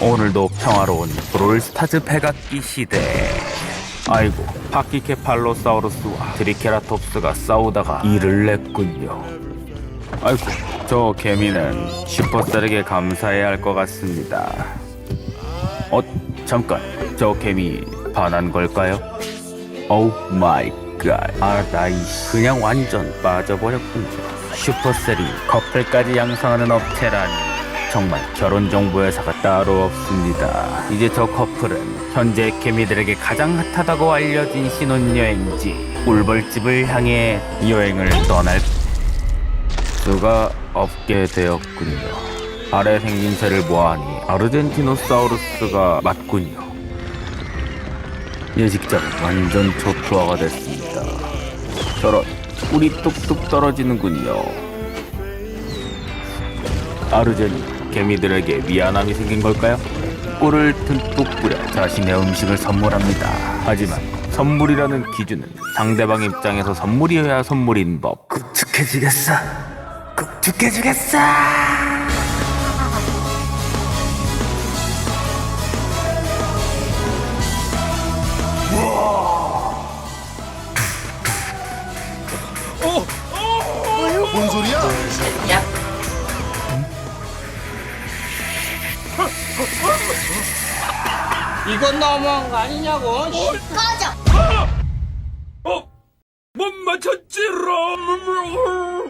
오늘도 평화로운 브롤스타즈 백악기 시대. 아이고, 파키케팔로사우루스와 트리케라톱스가 싸우다가 이를 냈군요. 아이고, 저 개미는 슈퍼셀에게 감사해야 할 것 같습니다. 어, 잠깐, 저 개미 반한 걸까요? 오 마이 갓. 아, 나이 그냥 완전 빠져버렸군요. 슈퍼셀이 커플까지 양성하는 업체라니. 정말 결혼 정보 회사가 따로 없습니다. 이제 저 커플은 현재 개미들에게 가장 핫하다고 알려진 신혼여행지 울벌집을 향해 여행을 떠날 수가 없게 되었군요. 아래 생김새를 보아하니 아르헨티노사우루스가 맞군요. 예식장은 완전 초토화가 됐습니다. 저런 꿀이 뚝뚝 떨어지는군요. 아르젠이 개미들에게 미안함이 생긴 걸까요? 꿀을 듬뿍 뿌려 자신의 음식을 선물합니다. 하지만 선물이라는 기준은 상대방 입장에서 선물이어야 선물인 법. 굵직해지겠어. 굵직해지겠어. 뭔 소리야? 야, 이건 너무한 거 아니냐고? 꺼져! 어? 못 맞췄지롱.